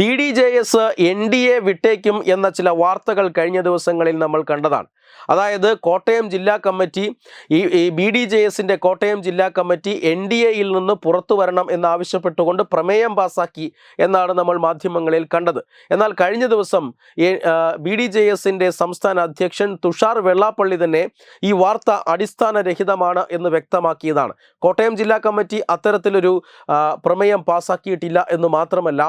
B D J S N D A വിട്ടേക്കും എന്ന ചില വാർത്തകൾ കഴിഞ്ഞ ദിവസങ്ങളിൽ നമ്മൾ കണ്ടതാണ് അതായത് കോട്ടയം ജില്ലാ കമ്മിറ്റി ഈ ബി ഡി ജെ എസിൻ്റെ കോട്ടയം ജില്ലാ കമ്മിറ്റി എൻ ഡി എയിൽ നിന്ന് പുറത്തു വരണം എന്നാവശ്യപ്പെട്ടുകൊണ്ട് പ്രമേയം പാസാക്കി എന്നാണ് നമ്മൾ മാധ്യമങ്ങളിൽ കണ്ടത് എന്നാൽ കഴിഞ്ഞ ദിവസം ബി ഡി ജെ എസിൻ്റെ സംസ്ഥാന അധ്യക്ഷൻ തുഷാർ വെള്ളാപ്പള്ളി തന്നെ ഈ വാർത്ത അടിസ്ഥാനരഹിതമാണ് എന്ന് വ്യക്തമാക്കിയതാണ് കോട്ടയം ജില്ലാ കമ്മിറ്റി അത്തരത്തിലൊരു പ്രമേയം പാസാക്കിയിട്ടില്ല എന്ന് മാത്രമല്ല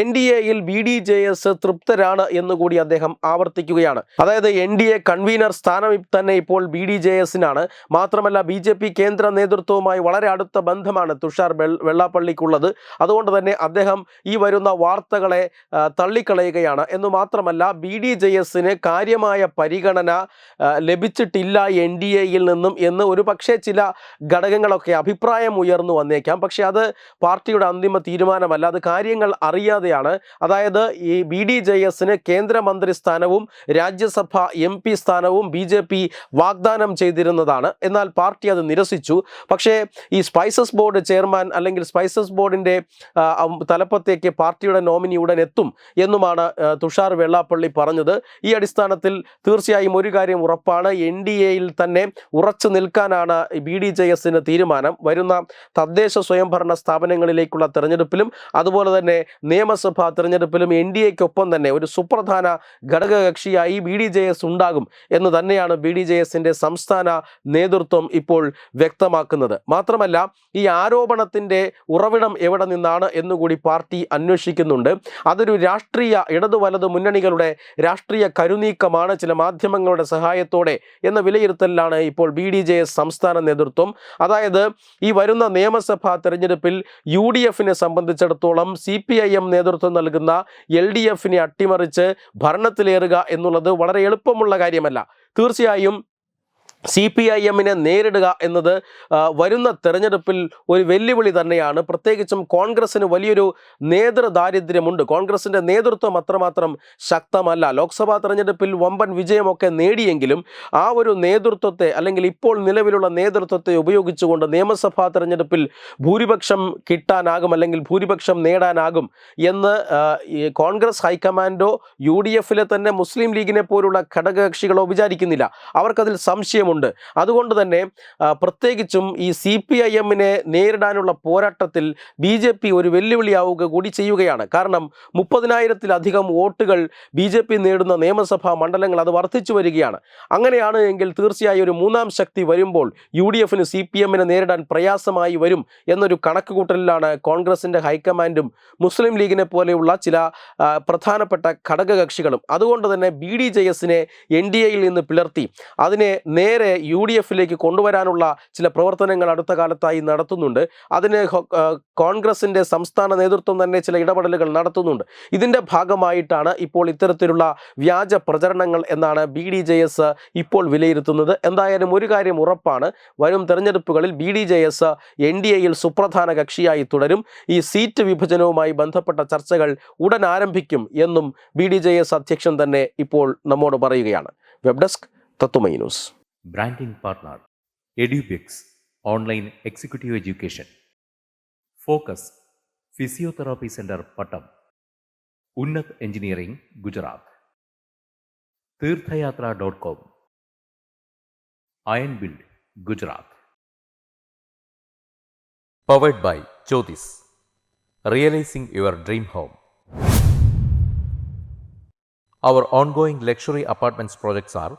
എൻ ഡി എയിൽ ബി ഡി ജെ എസ് തൃപ്തരാണ് എന്നുകൂടി അദ്ദേഹം ആവർത്തിക്കുകയാണ് അതായത് എൻ ഡി എ കൺവീനർ സ്ഥാനം തന്നെ ഇപ്പോൾ ബി ഡി ജെ എസിനാണ് മാത്രമല്ല ബി ജെ പി കേന്ദ്ര നേതൃത്വവുമായി വളരെ അടുത്ത ബന്ധമാണ് തുഷാർ വെള്ളാപ്പള്ളിക്കുള്ളത് അതുകൊണ്ട് തന്നെ അദ്ദേഹം ഈ വരുന്ന വാർത്തകളെ തള്ളിക്കളയുകയാണ് എന്ന് മാത്രമല്ല ബി ഡി ജെ എസിന് കാര്യമായ പരിഗണന ലഭിച്ചിട്ടില്ല എൻ ഡി എയിൽ നിന്നും എന്ന് ഒരു പക്ഷേ ചില ഘടകങ്ങളൊക്കെ അഭിപ്രായം ഉയർന്നു വന്നേക്കാം പക്ഷേ അത് പാർട്ടിയുടെ അന്തിമ തീരുമാനമല്ല അത് കാര്യങ്ങൾ അറിയാതെയാണ് അതായത് ഈ ബി ഡി ജെ എസിന് കേന്ദ്രമന്ത്രി സ്ഥാനവും രാജ്യസഭ എം പി സ്ഥാനവും സ്ഥാനവും ബി ജെ പി വാഗ്ദാനം ചെയ്തിരുന്നതാണ് എന്നാൽ പാർട്ടി അത് നിരസിച്ചു പക്ഷേ ഈ സ്പൈസസ് ബോർഡ് ചെയർമാൻ അല്ലെങ്കിൽ സ്പൈസസ് ബോർഡിൻ്റെ തലപ്പത്തേക്ക് പാർട്ടിയുടെ നോമിനി ഉടൻ എത്തും എന്നുമാണ് തുഷാർ വെള്ളാപ്പള്ളി പറഞ്ഞത് ഈ അടിസ്ഥാനത്തിൽ തീർച്ചയായും ഒരു കാര്യം ഉറപ്പാണ് എൻ ഡി എയിൽ തന്നെ ഉറച്ചു നിൽക്കാനാണ് ബി ഡി ജെ എസിന് തീരുമാനം വരുന്ന തദ്ദേശ സ്വയംഭരണ സ്ഥാപനങ്ങളിലേക്കുള്ള തെരഞ്ഞെടുപ്പിലും അതുപോലെ തന്നെ നിയമസഭാ തെരഞ്ഞെടുപ്പിലും എൻ ഡി എക്കൊപ്പം തന്നെ ഒരു സുപ്രധാന ഘടകകക്ഷിയായി ബി ഡി ജെ എസ് ഉണ്ടാകും എന്ന് തന്നെയാണ് ബി ഡി ജെ എസിൻ്റെ സംസ്ഥാന നേതൃത്വം ഇപ്പോൾ വ്യക്തമാക്കുന്നത് മാത്രമല്ല ഈ ആരോപണത്തിൻ്റെ ഉറവിടം എവിടെ നിന്നാണ് എന്നുകൂടി പാർട്ടി അന്വേഷിക്കുന്നുണ്ട് അതൊരു രാഷ്ട്രീയ ഇടതു വലതു മുന്നണികളുടെ രാഷ്ട്രീയ കരുനീക്കമാണ് ചില മാധ്യമങ്ങളുടെ സഹായത്തോടെ എന്ന വിലയിരുത്തലിലാണ് ഇപ്പോൾ ബി ഡി ജെ എസ് സംസ്ഥാന നേതൃത്വം അതായത് ഈ വരുന്ന നിയമസഭാ തെരഞ്ഞെടുപ്പിൽ യു ഡി എഫിനെ സംബന്ധിച്ചിടത്തോളം സി പി ഐ എം നേതൃത്വം നൽകുന്ന എൽ ഡി എഫിനെ അട്ടിമറിച്ച് ഭരണത്തിലേറുക എന്നുള്ളത് വളരെ എളുപ്പമുള്ള കാര്യമല്ല തീർച്ചയായും സി പി ഐ എമ്മിനെ നേരിടുക എന്നത് വരുന്ന തെരഞ്ഞെടുപ്പിൽ ഒരു വെല്ലുവിളി തന്നെയാണ് പ്രത്യേകിച്ചും കോൺഗ്രസ്സിന് വലിയൊരു നേതൃദാരിദ്ര്യമുണ്ട് കോൺഗ്രസിൻ്റെ നേതൃത്വം അത്രമാത്രം ശക്തമല്ല ലോക്സഭാ തെരഞ്ഞെടുപ്പിൽ വമ്പൻ വിജയമൊക്കെ നേടിയെങ്കിലും ആ ഒരു നേതൃത്വത്തെ അല്ലെങ്കിൽ ഇപ്പോൾ നിലവിലുള്ള നേതൃത്വത്തെ ഉപയോഗിച്ചുകൊണ്ട് നിയമസഭാ തെരഞ്ഞെടുപ്പിൽ ഭൂരിപക്ഷം കിട്ടാനാകും അല്ലെങ്കിൽ ഭൂരിപക്ഷം നേടാനാകും എന്ന് കോൺഗ്രസ് ഹൈക്കമാൻഡോ യു ഡി എഫിലെ തന്നെ മുസ്ലിം ലീഗിനെ പോലുള്ള ഘടകകക്ഷികളോ വിചാരിക്കുന്നില്ല അവർക്കതിൽ സംശയം ഉണ്ട് അതുകൊണ്ട് തന്നെ പ്രത്യേകിച്ചും ഈ സി പി ഐ എമ്മിനെ നേരിടാനുള്ള പോരാട്ടത്തിൽ ബി ജെ പി ഒരു വെല്ലുവിളിയാവുക കൂടി ചെയ്യുകയാണ് കാരണം മുപ്പതിനായിരത്തിലധികം വോട്ടുകൾ ബി ജെ പി നേടുന്ന നിയമസഭാ മണ്ഡലങ്ങൾ അത് വർദ്ധിച്ചു വരികയാണ് അങ്ങനെയാണ് എങ്കിൽ തീർച്ചയായും ഒരു മൂന്നാം ശക്തി വരുമ്പോൾ യു ഡി എഫിന് സി പി എമ്മിനെ നേരിടാൻ പ്രയാസമായി വരും എന്നൊരു കണക്കുകൂട്ടലിലാണ് കോൺഗ്രസിൻ്റെ ഹൈക്കമാൻഡും മുസ്ലിം ലീഗിനെ പോലെയുള്ള ചില പ്രധാനപ്പെട്ട ഘടകകക്ഷികളും അതുകൊണ്ട് തന്നെ ബി ഡി ജെ എസിനെ എൻ ഡി എയിൽ നിന്ന് പിളർത്തി അതിനെ നേരെ നേരെ യു ഡി എഫിലേക്ക് കൊണ്ടുവരാനുള്ള ചില പ്രവർത്തനങ്ങൾ അടുത്ത കാലത്തായി നടത്തുന്നുണ്ട് അതിന് കോൺഗ്രസിൻ്റെ സംസ്ഥാന നേതൃത്വം തന്നെ ചില ഇടപെടലുകൾ നടത്തുന്നുണ്ട് ഇതിൻ്റെ ഭാഗമായിട്ടാണ് ഇപ്പോൾ ഇത്തരത്തിലുള്ള വ്യാജ പ്രചരണങ്ങൾ എന്നാണ് ബി ഡി ജെ എസ് ഇപ്പോൾ വിലയിരുത്തുന്നത് എന്തായാലും ഒരു കാര്യം ഉറപ്പാണ് വരും തെരഞ്ഞെടുപ്പുകളിൽ B D J S N D എയിൽ സുപ്രധാന കക്ഷിയായി തുടരും ഈ സീറ്റ് വിഭജനവുമായി ബന്ധപ്പെട്ട ചർച്ചകൾ ഉടൻ ആരംഭിക്കും എന്നും ബി ഡി ജെ എസ് അധ്യക്ഷൻ തന്നെ ഇപ്പോൾ നമ്മോട് പറയുകയാണ് വെബ് ഡെസ്ക് തത്തുമൈ news Branding partner EduBix Online Executive Education. Focus Physiotherapy Center Patam. Unnat Engineering Gujarat. Tirthayatra.com. Iron Build Gujarat. Powered by Jyotis. Realizing your dream home. Our ongoing luxury apartments projects are